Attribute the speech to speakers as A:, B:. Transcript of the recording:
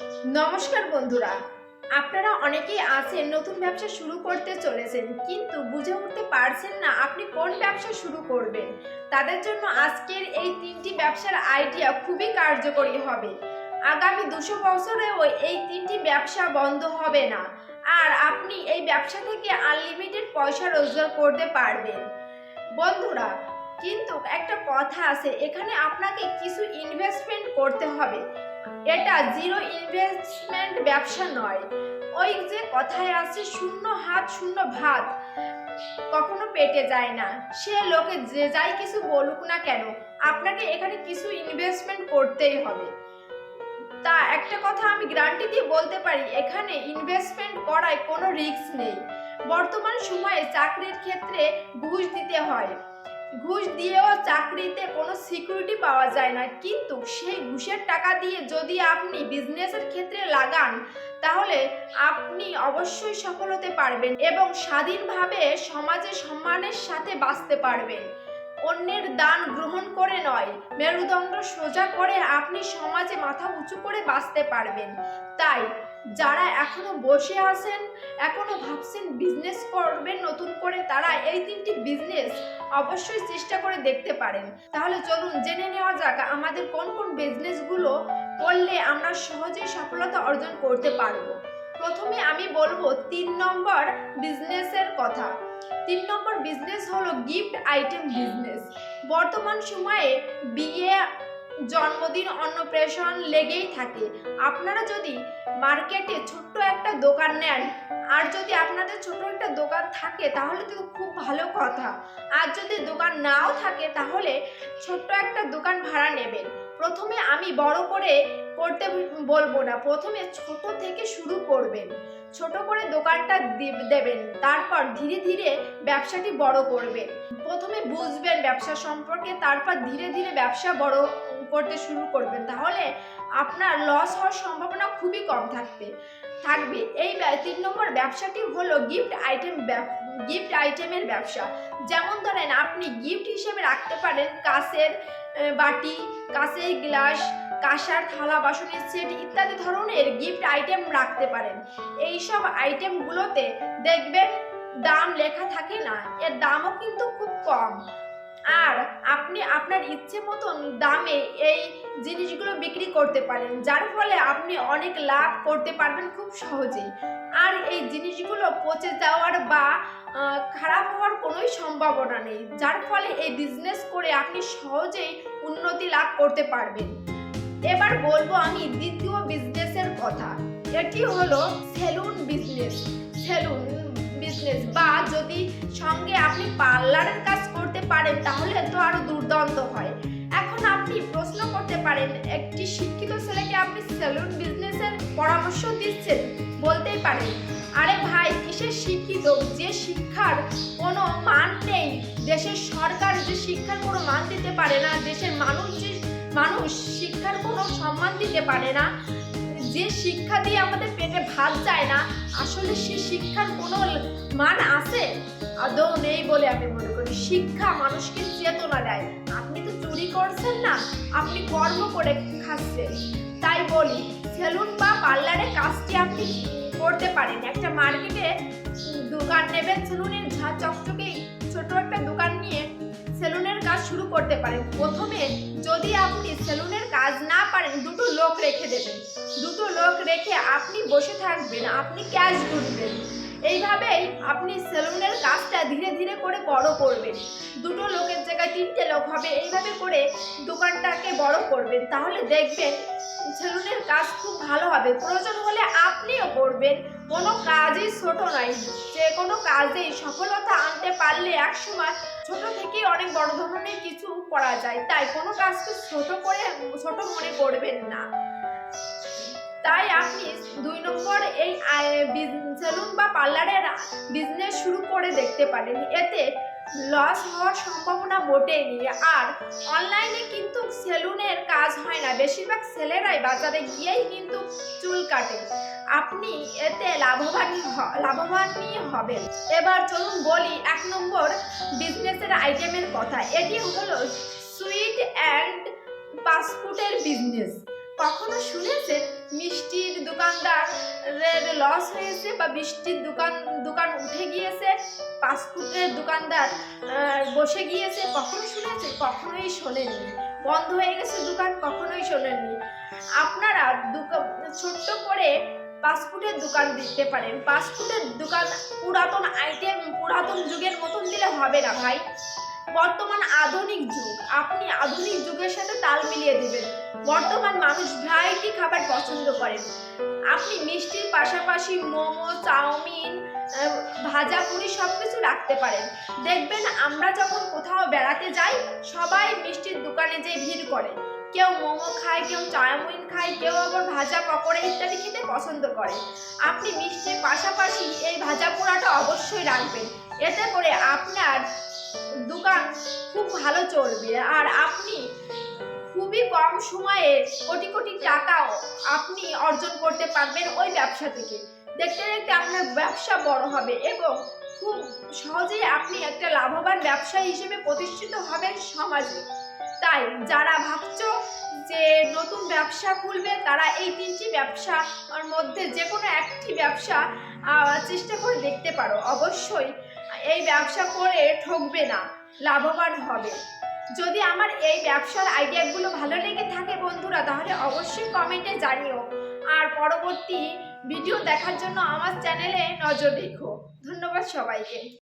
A: নমস্কার বন্ধুরা। আপনারা অনেকেই আছেন, নতুন ব্যবসা শুরু করতে চলেছেন, কিন্তু বুঝে উঠতে পারছেন না আপনি কোন ব্যবসা শুরু করবেন। তাদের জন্য আজকের এই তিনটি ব্যবসার আইডিয়া খুবই কার্যকরী হবে। আগামী দুশো বছরেও এই তিনটি ব্যবসা বন্ধ হবে না। আর আপনি এই ব্যবসা থেকে আনলিমিটেড পয়সা রোজগার করতে পারবেন। বন্ধুরা, কিন্তু একটা কথা আছে, এখানে আপনাকে কিছু ইনভেস্টমেন্ট করতে হবে। এটা জিরো ইনভেস্টমেন্ট ব্যবসা নয়। ওই যে কথায় আছে, শূন্য হাত, শূন্য ভাত। কখনো পেটে যায় না। সে লোকে যে যাই কিছু বলুক না কেন, আপনাকে এখানে কিছু ইনভেস্টমেন্ট করতেই হবে। তা একটা কথা আমি গ্যারান্টি দিয়ে বলতে পারি, এখানে ইনভেস্টমেন্ট করায় কোনো রিস্ক নেই। বর্তমান সময়ে চাকরির ক্ষেত্রে ঘুষ দিতে হয়। ঘুষ দিয়েও চাকরিতে কোনো সিকিউরিটি পাওয়া যায় না। কিন্তু সেই ঘুষের টাকা দিয়ে যদি আপনি বিজনেসের ক্ষেত্রে লাগান, তাহলে আপনি অবশ্যই সফল হতে পারবেন এবং স্বাধীনভাবে সমাজে সম্মানের সাথে বাঁচতে পারবেন। অন্যের দান গ্রহণ করে নয়। মেরুদণ্ড সোজা করে আপনি সমাজে মাথা উঁচু করে বাঁচতে পারবেন। তাই, যারা এখনও বসে আছেন, এখনও ভাবছেন বিজনেস করবেন নতুন করে, তারা এই তিনটি বিজনেস অবশ্যই চেষ্টা করে দেখতে পারেন। তাহলে চলুন জেনে নেওয়া যাক আমাদের কোন কোন বিজনেসগুলো করলে আমরা সহজেই সফলতা অর্জন করতে পারব। প্রথমে আমি বলব তিন নম্বর বিজনেসের কথা। তিন নম্বর বিজনেস হলো গিফট আইটেম বিজনেস। বর্তমান সময়ে বিয়ে, জন্মদিন, অন্নপ্রাশন লেগেই থাকে। আপনারা যদি মার্কেটে ছোট্ট একটা দোকান নেন, আর যদি আপনাদের ছোট একটা দোকান থাকে, তাহলে তো খুব ভালো কথা। আর যদি দোকান নাও থাকে, তাহলে ছোট্ট একটা দোকান ভাড়া নেবেন। প্রথমে আমি বড় করে করতে বলব না। প্রথমে ছোট থেকে শুরু করবেন। ছোট করে দোকানটা দেবেন। তারপর ধীরে ধীরে ব্যবসাটি বড় করবেন। প্রথমে বুঝবেন ব্যবসা সম্পর্কে, তারপর ধীরে ধীরে ব্যবসা বড় করতে শুরু করবেন। তাহলে আপনার লস হওয়ার সম্ভাবনা খুবই কম থাকবে। থাকবে। এই তিন নম্বর ব্যবসাটি হলো গিফট আইটেম গিফট আইটেমের ব্যবসা। যেমন ধরেন আপনি গিফট হিসেবে রাখতে পারেন কাঁচের বাটি, কাঁচের গ্লাস, কাঁসার থালা, বাসনের সেট ইত্যাদি ধরনের গিফট আইটেম রাখতে পারেন। এই সব আইটেমগুলোতে দেখবেন দাম লেখা থাকে না, এর দামও কিন্তু খুব কম। আর আপনি আপনার ইচ্ছে মতন দামে এই জিনিসগুলো বিক্রি করতে পারেন, যার ফলে আপনি অনেক লাভ করতে পারবেন খুব সহজেই। আর এই জিনিসগুলো পচে যাওয়ার বা খারাপ হওয়ার কোনোই সম্ভাবনা নেই, যার ফলে এই বিজনেস করে আপনি সহজেই উন্নতি লাভ করতে পারবেন। এবার বলব আমি দ্বিতীয় বিজনেসের কথা। এটি হলো সেলুন বিজনেস সেলুন বিজনেস বা যদি সঙ্গে আপনি পার্লারের কাজ করতে পারেন, তাহলে তো আরও দুর্দান্ত হয়। এখন আপনি প্রশ্ন করতে পারেন, একটি শিক্ষিত ছেলেকে আপনি সেলুন বিজনেসের পরামর্শ দিচ্ছেন, বলতেই পারেন, আরে ভাই, কিসের শিক্ষিত? যে শিক্ষার কোনো মান নেই, দেশের সরকার যে শিক্ষার কোনো মান দিতে পারে না, দেশের মানুষ যে, মানুষ শিক্ষার কোনো সম্মান দিতে পারে না যে শিক্ষা দিয়ে আমাদের পেটে ভাত যায় না, আসলে সে শিক্ষার কোনো মান আছে? আদৌ নেই বলে আমি মনে করি। শিক্ষা মানুষকে চেতনা দেয়। আপনি তো চুরি করছেন না, আপনি কর্ম করে খাচ্ছেন। তাই বলি, সেলুন বা পার্লারে কাজটি আপনি করতে পারেন। একটা মার্কেটে দোকান নেবেন, সেলুনের ঝা চকচকে ছোট একটা করতে পারেন। প্রথমে যদি আপনি সেলুনের কাজ না পারেন, দুটো লোক রেখে দেবেন। দুটো লোক রেখে আপনি বসে থাকবেন, আপনি ক্যাশ গুনবেন এইভাবেই আপনি সেলুনের কাজটা ধীরে ধীরে করে বড় করবেন। দুটো লোকের জায়গায় তিনটে লোক হবে, এইভাবে করে দোকানটাকে বড় করবেন। তাহলে দেখবেন সেলুনের কাজ খুব ভালো হবে। প্রয়োজন হলে আপনিও করবেন, কোনো কাজই ছোট নয়। যে কোনো কাজেই সফলতা আনতে পারলে একসময় ছোট থেকেই অনেক বড় ধরনের কিছু করা যায়। তাই কোনো কাজকে ছোট করে, ছোট মনে করবেন না। তাই আপনি দুই নম্বর এই সেলুন বা পার্লারের বিজনেস শুরু করে দেখতে পারেন। এতে লস হওয়ার সম্ভাবনা মোটেই আর অনলাইনে কিন্তু সেলুনের কাজ হয় না। বেশিরভাগ ছেলেরাই বাজারে গিয়েই কিন্তু চুল কাটে। আপনি এতে লাভবান লাভবানই হবেন। এবার চলুন বলি এক নম্বর বিজনেসের আইটেমের কথা। এটি হলো সুইট অ্যান্ড ফাস্টফুডের বিজনেস কখনো শুনেছেন মিষ্টির আপনাদের লস হয়েছে বা বৃষ্টির দোকান দোকান উঠে গিয়েছে পাসপোর্টের দোকানদার বসে গিয়েছে, কখনো শুনেছে? কখনোই শোনেননি। বন্ধ হয়ে গেছে দোকান, কখনোই শোনেননি। আপনারা ছোট্ট করে পাসপোর্টের দোকান দিতে পারেন। পাসপোর্টের দোকান পুরাতন আইটেম পুরাতন যুগের মতন দিলে হবে না ভাই। বর্তমান আধুনিক যুগ। আপনি আধুনিক যুগের সাথে তাল মিলিয়ে দিবেন। বর্তমান মানুষ ভ্যারাইটি খাবার পছন্দ করেন। আপনি মিষ্টির পাশাপাশি মোমো, চাউমিন ভাজা পুরি সব কিছু রাখতে পারেন। দেখবেন আমরা যখন কোথাও বেড়াতে যাই, সবাই মিষ্টির দোকানে যে ভিড় করে। কেউ মোমো খায়, কেউ চাউমিন খায়, কেউ আবার ভাজা পকোড়া ইত্যাদি খেতে পছন্দ করে। আপনি মিষ্টির পাশাপাশি এই ভাজা পোড়াটা অবশ্যই রাখবেন। এতে করে আপনার দোকান খুব ভালো চলবে। আর আপনি খুবই কম সময়ে কোটি কোটি টাকা আপনি অর্জন করতে পারবেন ওই ব্যবসা থেকে। দেখতে দেখতে আপনার ব্যবসা বড় হবে এবং খুব সহজেই আপনি একটা লাভবান ব্যবসায়ী হিসেবে প্রতিষ্ঠিত হবেন সমাজে। তাই যারা ভাবছ যে নতুন ব্যবসা খুলবে, তারা এই তিনটি ব্যবসার মধ্যে যে কোনো একটি ব্যবসা চেষ্টা করে দেখতে পারো। অবশ্যই এই ব্যবসা করে ঠকবে না, লাভবান হবে। যদি আমার এই ব্যবসার আইডিয়াগুলো ভালো লেগে থাকে বন্ধুরা, তাহলে অবশ্যই কমেন্টে জানিও। আর পরবর্তী ভিডিও দেখার জন্য আমার চ্যানেলে নজর রেখো। ধন্যবাদ সবাইকে।